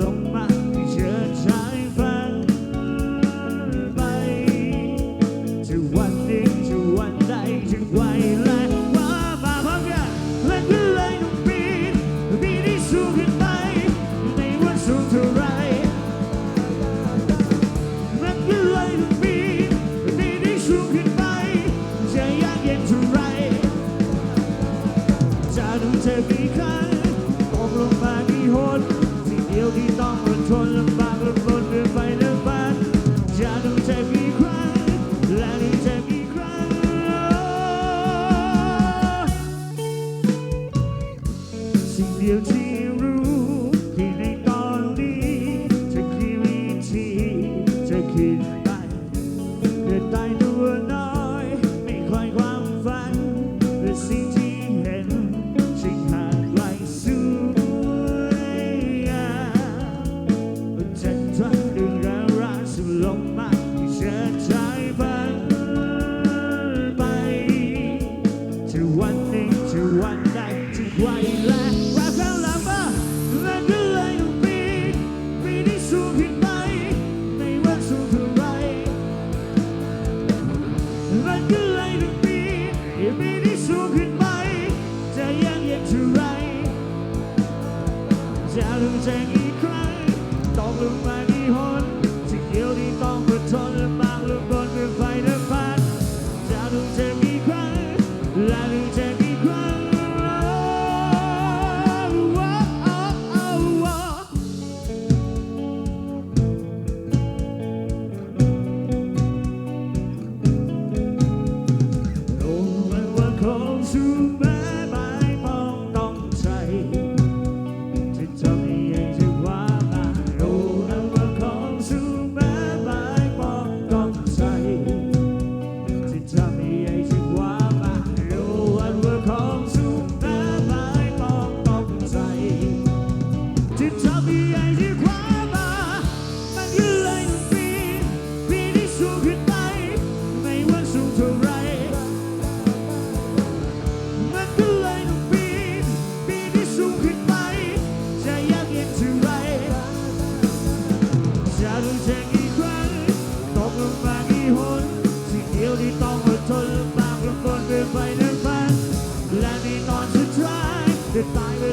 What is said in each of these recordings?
ลงมาที่เชิญชายฝันไปจะวันนึ่จะวันใดจะไหวและว่าฝ่าพร้อมและก็เลยต้องปีนปีนที่สูงขึ้นไปในวันสูงเท่าไรและก็เลยต้องปีนปีนที่สูงขึ้นไปจะยากเย็นเท่าไรจะต้องจ็บอีกครตกลงมาที่หน ยวที่ต้องอดทนลำบากลำบนเรื่อไปเรื่อยมาจะต้องเจ็บอีกครั้งและนี่เจ็บอีกครั้งสิ่งเดียวที่ สุ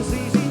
is easy.